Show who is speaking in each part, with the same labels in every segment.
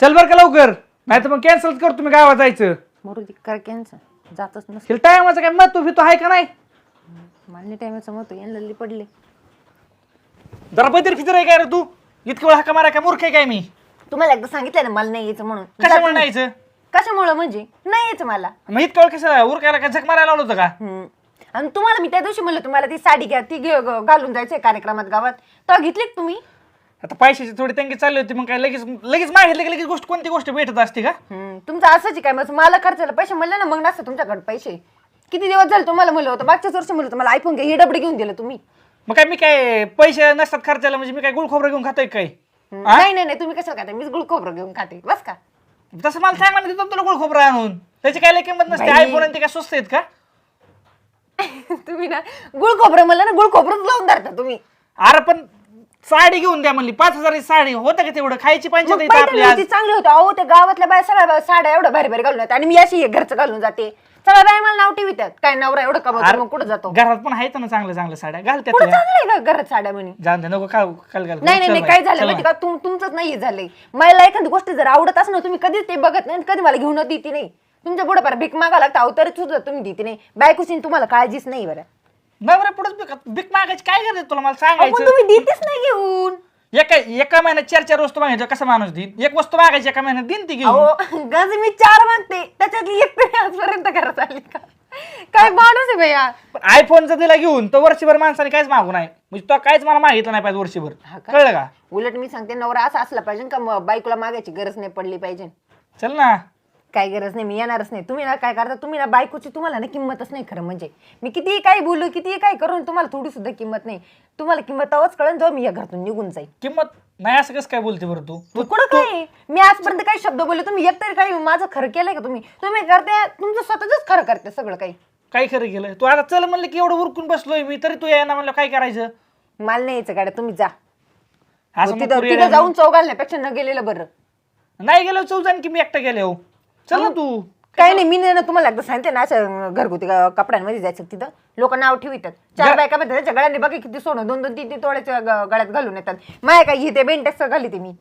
Speaker 1: चल बर का लवकर. नाही तर मग कॅन्सल करतो मी गावात जायचं.
Speaker 2: मरू दे कर कॅन्सर जातच नस
Speaker 1: हिला टायमाचं काय महत्त्व फितो आहे का नाही?
Speaker 2: मला टायमाचं मत यांना लल्ली पडले.
Speaker 1: जरा बदर फितर आहे काय रे तू? इतके वेळ हाका मारा काय मूर्ख आहे काय मी?
Speaker 2: तुम्हाला एकदा सांगितलं ना मला नाही यायचं म्हणून.
Speaker 1: कशामुळे नाही यायचं?
Speaker 2: कशामुळं म्हणजे? नाही यायचं मला.
Speaker 1: मग इतकं वेळ कसं उरकायला काय झक मारायला लावलं होतं का?
Speaker 2: हम्म. आणि तुम्हाला मी त्या दिवशी म्हणलं तुम्हाला ती साडी घ्या ती घे- घालून जायचंय कार्यक्रमात गावात. तर घेतली का तुम्ही?
Speaker 1: आता पैशाची थोडी तंगी चालली होती मग काय लगेच लगेच मागितलं की लगेच गोष्ट कोणती गोष्ट भेटत असते का?
Speaker 2: हम्म. तुमचं असंच आहे काय? मग मला खर्चाला पैसे म्हणले ना मग नसतं तुमच्याकडे पैसे. किती दिवस झाले तुम्हाला म्हणलं होतं? मागच्याच वर्षी म्हणलं होतं मला आयफोन घ्या ही डबडे घेऊन दिलं तुम्ही.
Speaker 1: मग काय मी काय पैसे नसतात खर्चाला म्हणजे मी काय गुळ खोबरं घेऊन खातोय काय?
Speaker 2: हम्म. नाही नाही नाही तुम्ही कशाला खाते मीच गुळ खोबरं घेऊन खाते बस का?
Speaker 1: तसं मला सांगा ना देतो तुला गुळ खोबरं आणून. त्याची काय लई किंमत नसते?
Speaker 2: बाई.
Speaker 1: आयफोन आणि ते काय स्वस्त आहेत का?
Speaker 2: तुम्ही ना गुळ खोबरं म्हणलं ना गुळ खोबरंच लावून धरता तुम्ही.
Speaker 1: अरे पण साडी घेऊन द्या म्हणली. पाच हजाराची साडी होतं का तेवढं? खायची
Speaker 2: मग पैठणी
Speaker 1: आज.
Speaker 2: होती चांगली होती. अहो त्या गावातल्या बाया सगळ्या बाया साड्या एवढ्या भारी भारी घालून येतात आणि मी अशी हे घरचं घालून जाते. सगळ्या बाया मला नाव ठेवितात. काय नवरा एवढं कमवतो मग कुठं जातो?
Speaker 1: घरात पण आहेत ना चांगल्या चांगल्या साड्या.
Speaker 2: कुठं. चांगलंय का घरात साड्या म्हणे?
Speaker 1: जाऊन नको काल काल घाल
Speaker 2: नाही नाही नाही काय झालं माहिती. का? तुम तुमचंच नाही झालंय. मला एखादी गोष्ट जर आवडत असं तुम्ही कधीच ते बघत नाही आणि कधी मला घेऊन देते नाही. तुमच्यापुढे भीक मागा लागता. अहो तरी सुद्धा तुम्ही देते नाही. बायकोची तुम्हाला काळजीच नाही बरं.
Speaker 1: नाही बरं पुढे बिक मागायची काय गरज तुला? मला
Speaker 2: अहो, पण
Speaker 1: सांगायचं.
Speaker 2: तुम्ही देतेच नाही घेऊन.
Speaker 1: एका एका महिन्यात चार चार वस्तू मागायच्या कसं माणूस देईन? एक वस्तू मागायची एका महिन्यात देईन ती घेऊन.
Speaker 2: अहो गज मी चार मागते त्याच्यातली एक तरी आजपर्यंत घरात आली का? काय माणूस आहे भैया?
Speaker 1: आयफोन जर दिला घेऊन तर वर्षभर माणसाने काहीच मागू नाही. म्हणजे तो काहीच मला मागितलं नाही पाहिजे वर्षभर.
Speaker 2: हा का?
Speaker 1: कळलं का?
Speaker 2: उलट मी सांगते नवरा असा असला पाहिजे का म- बायकोला मागायची गरज नाही पडली पाहिजे.
Speaker 1: चल ना.
Speaker 2: काय गरज नाही मी येणारच नाही. तुम्ही ना काय करता तुम्ही ना बायकोची तुम्हाला ना किंमतच नाही खरं म्हणजे. मी कितीही काही बोलू कितीही काही करून तुम्हाला थोडी सुद्धा किंमत नाही. तुम्हाला किंमत तेव्हाच कळून जेव्हा मी या घरातून निघून जाईल
Speaker 1: किंमत नाही असं कसं काय बोलते बरं तू? तू
Speaker 2: कुठं काय? मी आजपर्यंत काही शब्द बोलले तुम्ही एक तरी काही माझं खरं केलंय का तुम्ही? तुम्ही करते तुमचं स्वतःच खरं करते सगळं काही.
Speaker 1: काय खरं केलं तू आता चल म्हणलं की एवढं उरकून बसलोय मी तरी तू यायला म्हणलं काय करायचं?
Speaker 2: मला नाही यायचं गाड्या तुम्ही जा.
Speaker 1: असं मग
Speaker 2: तिथं
Speaker 1: पुरी
Speaker 2: तिथं जाऊन चौ घालण्यापेक्षा न गेलेलं बरं.
Speaker 1: नाही गेलो चौजान की मी एकटा गेले? हो चल ना तू.
Speaker 2: काही नाही मी नाही ना तुम्हाला एकदा सांगते ना असं घरगुती कपड्यांमध्ये जायचं तिथं. लोक नाव ठेवितात. चार बायका भेटतात त्याच्या गळ्यांनी बघा किती सोनं दोन दोन तीन तीन तोड्याच्या ग- गळ्यात घालून येतात. माया काय घेते बेंटेक्स घाली ते मी.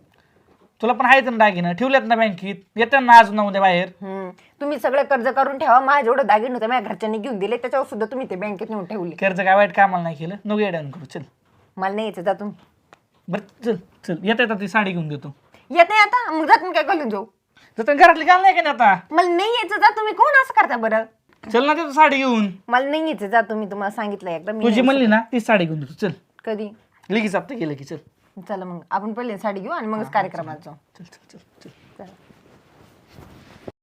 Speaker 1: तुला पण आहेत ना दागिनं ठेवल्यात ना बँकेत. येतात ना अजून उद्या बाहेर.
Speaker 2: हम्म. तुम्ही सगळं कर्ज करून ठेवा माझ्या जेवढं दागिन होतं माझ्या घरच्यांनी घेऊन दिले त्याच्यावर सुद्धा तुम्ही ते बँकेत नेऊन ठेवले.
Speaker 1: कर्ज काय वाईट कामाला नाही केलं? नको येड्यान करू चल.
Speaker 2: मला नाही यायचं जा तुम्ही
Speaker 1: बरं चल चल. येता येतात ती साडी घेऊन देतो.
Speaker 2: येत नाही आता? मग जात काय घालून जाऊ?
Speaker 1: तर घरातली घाल नाही का नाही आता?
Speaker 2: मला नाही यायचं जा तुम्ही. कोण असं करता बरं?
Speaker 1: चल ना देतो साडी घेऊन.
Speaker 2: मला नाही यायचं जा तुम्ही. तुम्हाला सांगितलं एकदा मी
Speaker 1: तुझी
Speaker 2: नाही-
Speaker 1: म्हणली ना तीच साडी घेऊन देतो. चल.
Speaker 2: कधी?
Speaker 1: लगेच हप्ता गेलं की चल.
Speaker 2: चला मग. आपण पहिले साडी घेऊ आणि मगच कार्यक्रमात जाऊ.
Speaker 1: चल चल चल चल.